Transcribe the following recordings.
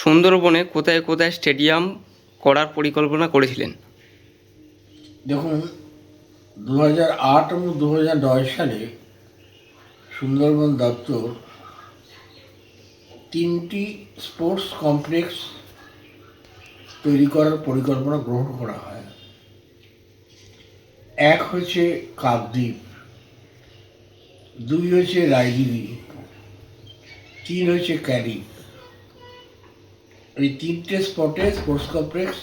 সুন্দরবনে কোথায় কোথায় স্টেডিয়াম করার পরিকল্পনা করেছিলেন? দেখুন দু হাজার আট এবং দু হাজার নয় সালে সুন্দরবন দপ্তর তিনটি স্পোর্টস কমপ্লেক্স তৈরি করার পরিকল্পনা গ্রহণ করা হয়। এক হচ্ছে কাকদ্বীপ, দুই হচ্ছে রায়দিঘি তিন হচ্ছে ক্যারিপ এই তিনটে স্পটে স্পোর্টস কমপ্লেক্স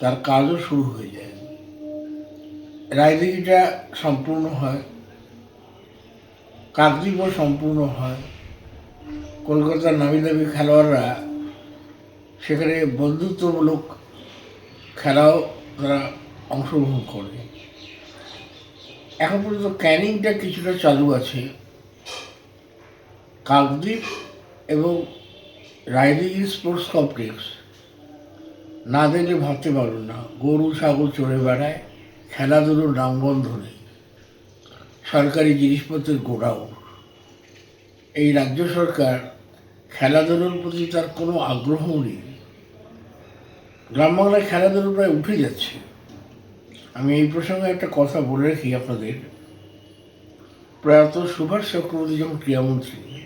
তার কাজও শুরু হয়ে যায়। রায়দিঘিটা সম্পূর্ণ হয় কাকদ্বীপও সম্পূর্ণ হয়। কলকাতার নামি দামি খেলোয়াড়রা সেখানে বন্ধুত্বমূলক খেলাও তারা অংশগ্রহণ করে। এখন পর্যন্ত ক্যানিংটা কিছুটা চালু আছে। কাকদ্বীপ এবং রায়দিঘি স্পোর্টস কমপ্লেক্স না দেখলে ভাবতে পারুন না, গরু, ছাগল চড়ে বেড়ায়, খেলাধুলোর নামগন্ধ নেই। সরকারি জিনিসপত্রের গোড়াও এই রাজ্য সরকার খেলাধুলোর প্রতি তার কোনো আগ্রহ নেই। গ্রাম বাংলায় খেলাধুলো প্রায় উঠে যাচ্ছে। আমি এই প্রসঙ্গে একটা কথা বলে রাখি আপনাদের। প্রয়াত সুভাষ চক্রবর্তী যখন ক্রীড়ামন্ত্রী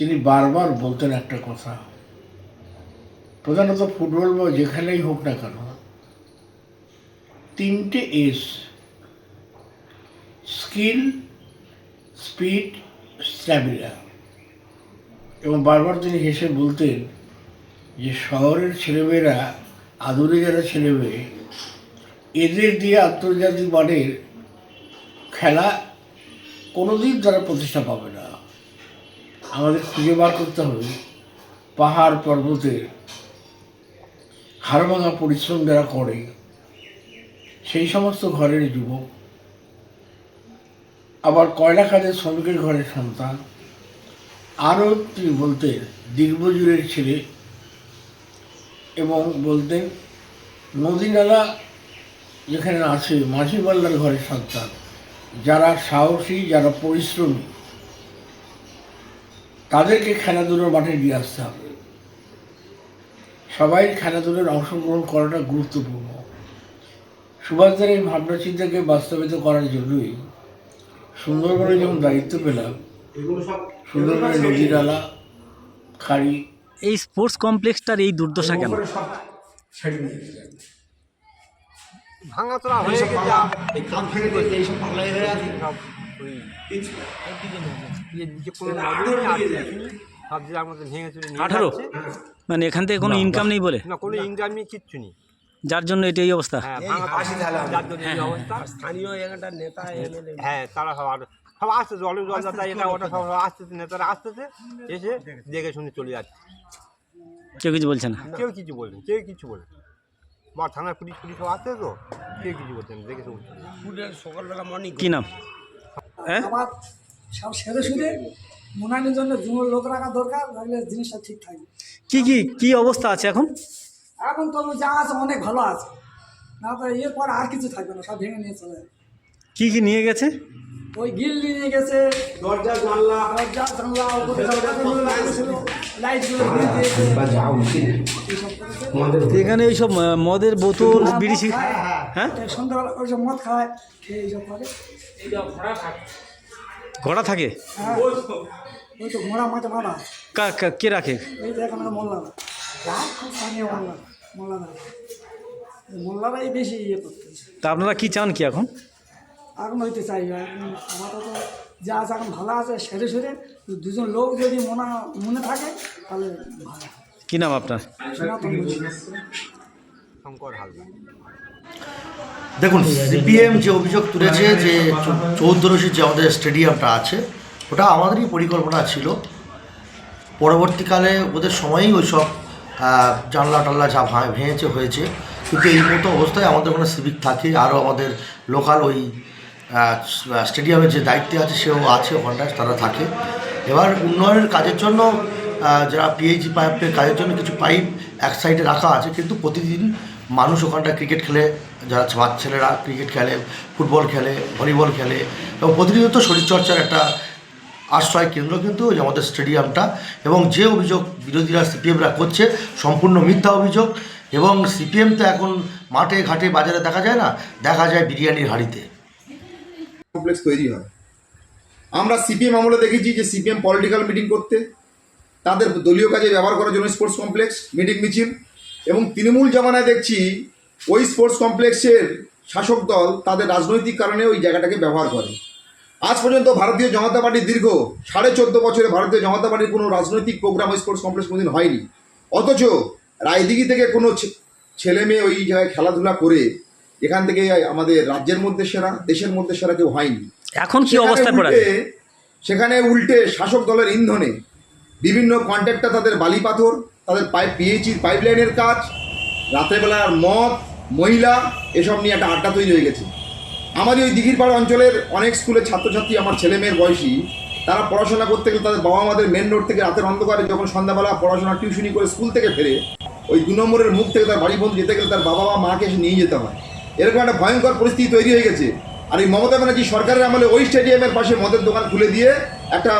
তিনি বারবার বলতেন একটা কথা। প্রধানত ফুটবল বা যেখানেই হোক না কেন, তিনটে এস স্কিল, স্পিড, স্ট্যামিনা। এবং বারবার তিনি হেসে বলতেন যে শহরের ছেলেমেয়েরা, আদুরে যারা ছেলেমেয়ে, এদের দিয়ে আন্তর্জাতিক মানের খেলা কোনোদিন তারা প্রতিষ্ঠা পাবে না। আমাদের খুঁজে বার করতে হবে। পাহাড় পর্বতে পর্বতের হাড়ভাঙা পরিশ্রম যারা করে, সেই সমস্ত ঘরের যুবক, আবার কয়লা খাদের শ্রমিকের ঘরের সন্তান, আরও তিনি বলতেন দীর্ঘজুরের ছেলে এবং বলতেন নদী নালা যেখানে আছে মাঝি মাল্লার ঘরের সন্তান, যারা সাহসী, যারা পরিশ্রমী। তাদেরকে খেলাধুলোর মাঠে নিয়ে আসতে হবে? সবাই খেলাধুলোর অংশগ্রহণ করাটা গুরুত্বপূর্ণ। সুভাষদের এই ভাবনা চিন্তাকে বাস্তবিত করার জন্যই সুন্দরবনে যখন দায়িত্ব পেলাম সুন্দরবনে নদী নালা খাড়ি এই স্পোর্টস কমপ্লেক্সটার এই দুর্দশা কেন? ভাঙাচোরা হয়ে গেছে এইসব পাগলা হয়ে আছে। নেই, নেই। আঠারো? মানে এখান থেকে কোনো ইনকাম নেই বলে? না কোনো ইংরাজি কিচ্ছু নেই। যার জন্য এটা এই অবস্থা? হ্যাঁ যার জন্য অবস্থা। স্থানীয় একটা নেতা হ্যাঁ তারা সব আর সব আসতেছে অনেক জলদাতা এটা ওটা সব আসতেছে নেতারা আসতেছে এসে দেখে শুনে চলে যাচ্ছে। কেউ কিছু বলছে না? কেউ কিছু বলবে কেউ কিছু বলবে বা থানার পুলিশ পুলিশ সব আসছে তো কেউ কিছু বলছে না দেখে শুনে সকালবেলা মর্নিং কি নাম? হ্যাঁ? আবার সব সেরে সুরে মুনানির জন্য লোক রাখা দরকার তাহলে জিনিসটা ঠিক থাকবে কি কি কি অবস্থা আছে এখন? এখন তো যা আছে অনেক ভালো আছে। না তো এরপর আর কিছু থাকবে না সব ভেঙে নিয়ে চলে যাবে। কি কি নিয়ে গেছে? ওই গিল নিয়ে গেছে। দরজা জানলা। দরজা জানলা লাইটগুলো দিয়ে দিয়েছে। এখানে এইসব মদের বোতল বিড়ি সিগ- হ্যাঁ। সন্ধ্যাবেলা ওই সব মদ খায় খেয়ে এইসব করে। ঘোড়া থাকে? হ্যাঁ। ওই তো ঘোড়া মাছ মারা কা- কা- কে রাখে? এই মোল্লারা স্থানীয় মোল্লা এই মোল্লারাই বেশি ইয়ে করতেছে। তা আপনারা কি চান কি এখন? এখন হইতে চাই এখন আমাদের তো যা আছে এখন ভালো আছে সেরে সেরে দুজন লোক যদি মনে মনে থাকে তাহলে ভালো। কি নাম আপনার? শঙ্কর হালদার। দেখুন সিপিএম যে অভিযোগ তুলেছে যে চৌ- যে আমাদের স্টেডিয়ামটা আছে ওটা আমাদেরই পরিকল্পনা ছিল। পরবর্তীকালে ওদের সময়ই ওই সব জানলা টানলা যা ভেঙেছে হয়েছে। কিন্তু এই মতো অবস্থায় আমাদের ওখানে সিভিক থাকে আরও আমাদের লোকাল ওই স্টেডিয়ামের যে দায়িত্বে আছে, সেও আছে ওখানটায় তারা থাকে। এবার উন্নয়নের কাজের জন্য যারা পিএইচি পাইপের কাজের জন্য কিছু পাইপ এক সাইডে রাখা আছে, কিন্তু প্রতিদিন মানুষ ওখানটা ক্রিকেট খেলে, যারা বাচ্চা ছেলেরা ক্রিকেট খেলে ফুটবল খেলে ভলিবল খেলে, এবং প্রতিনিয়ত শরীরচর্চার একটা আশ্রয় কেন্দ্র কিন্তু আমাদের স্টেডিয়ামটা এবং যে অভিযোগ বিরোধীরা সিপিএমরা করছে, সম্পূর্ণ মিথ্যা অভিযোগ, এবং সিপিএম তো এখন মাঠে, ঘাটে, বাজারে দেখা যায় না, দেখা যায় বিরিয়ানির হাঁড়িতে। কমপ্লেক্স তৈরি হয়। আমরা সিপিএম আমলে দেখেছি যে সিপিএম পলিটিক্যাল মিটিং করতে, তাদের দলীয় কাজে ব্যবহার করার জন্য স্পোর্টস কমপ্লেক্স মিটিং মিছিল এবং তৃণমূল জামানায় দেখছি ওই স্পোর্টস কমপ্লেক্সের শাসক দল তাদের রাজনৈতিক কারণে ওই জায়গাটাকে ব্যবহার করে। আজ পর্যন্ত ভারতীয় জনতা পার্টির দীর্ঘ সাড়ে চোদ্দ বছরে ভারতীয় জনতা পার্টির কোনো রাজনৈতিক প্রোগ্রাম ওই স্পোর্টস কমপ্লেক্স কোনোদিন হয়নি। অথচ রায়দিঘি থেকে কোনো ছেলে মেয়ে ওই জায়গায় খেলাধুলা করে এখান থেকে আমাদের রাজ্যের মধ্যে সেরা দেশের মধ্যে সেরা কেউ হয়নি। এখন কি সেখানে অবস্থায় পড়ে উল্টে সেখানে উল্টে শাসক দলের ইন্ধনে বিভিন্ন কন্ট্রাক্টর তাদের বালি পাথর তাদের পাইপ পিএইচির পাইপ লাইনের কাজ রাত্রেবেলার মদ মহিলা এসব নিয়ে একটা আড্ডা তৈরি হয়ে গেছে। আমাদের ওই দিঘির পাড় অঞ্চলের অনেক স্কুলের ছাত্রছাত্রী আমার ছেলে মেয়ের বয়সী তারা পড়াশোনা করতে গেলে তাদের বাবা মাদের মেন রোড থেকে রাতের অন্ধকারে যখন সন্ধ্যাবেলা পড়াশোনা টিউশনি করে স্কুল থেকে ফেরে ওই দু নম্বরের মুখ থেকে তার বাড়ি বন্ধু যেতে গেলে তার বাবা বা মাকে এসে নিয়ে যেতে হয়। এরকম একটা ভয়ঙ্কর পরিস্থিতি তৈরি হয়ে গেছে। আর এই মমতা ব্যানার্জি সরকারের আমলে ওই স্টেডিয়ামের পাশে মদের দোকান খুলে দিয়ে একটা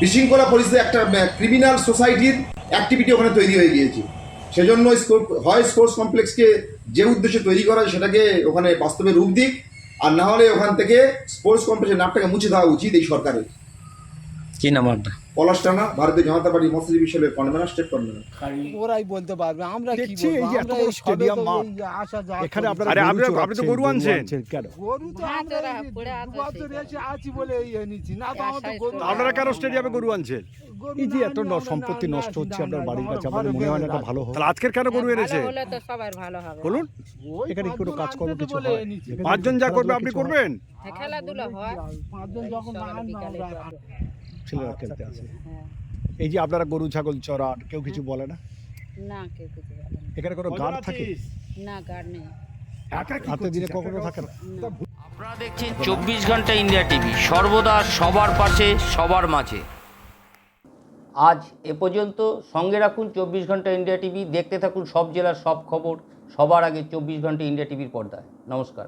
বিশৃঙ্খলা পরিস্থিতি, একটা ক্রিমিনাল সোসাইটির অ্যাক্টিভিটি ওখানে তৈরি হয়ে গিয়েছে। সেজন্য হয় স্পোর্টস কমপ্লেক্সকে যে উদ্দেশ্যে তৈরি করা সেটাকে ওখানে বাস্তবে রূপ দিক, আর না হলে ওখান থেকে স্পোর্টস কমপ্লেক্সের নামটাকে মুছে দেওয়া উচিত এই সরকারের। কি নাম আপনার? পলাশ টানা ভারতীয় জনতা পার্টি মৎস্যজীবী সেলের কনভেনার স্টেট কনভেনার। ওরাই বলতে পারবে আমরা কি বলব এই যে এত বড় স্টেডিয়াম মাঠ। ওই আসা যাওয়া এখানে আপনারা আরে গরু আপনি- আপনি তো গরু আনছেন। কেন? গরু তো আমরা এই দু আছি বলে এই এনেছি না তো আমাদের গরু আপনারা কেন স্টেডিয়ামে গরু আনছেন? এই যে এত ন- সম্পত্তি নষ্ট হচ্ছে আপনার বাড়ির কাছে আপনাদের মনে হয় না ভালো হোক। তাহলে আজকের কেন গরু এনেছে হলে তো সবার ভালো হবে। বলুন। এখানে কোনো পাঁচজন কাজকর্ম কিছু হয়? পাঁচজন যা করবে আপনি করবেন? হ্যাঁ, খেলাধুলা হয়। পাঁচজন যখন ছেলেরা খেলতে আসে। হ্যাঁ। এই যে আপনারা গরু ছাগল চড়ান কেউ কিছু বলে না? না কেউ কিছু বলে না। এখানে কোনো গার্ড থাকে? না গার্ড নেই। রাতে দিনে কখনো থাকে না। না। আপনারা দেখছেন চব্বিশ ঘণ্টা ইন্ডিয়া টিভি। সর্বদা সবার পাশে সবার মাঝে। আজ এ পর্যন্ত সঙ্গে রাখুন চব্বিশ ঘণ্টা ইন্ডিয়া টিভি। দেখতে থাকুন সব জেলার সব খবর। সবার আগে চব্বিশ ঘণ্টা ইন্ডিয়া টিভির পর্দায়। নমস্কার।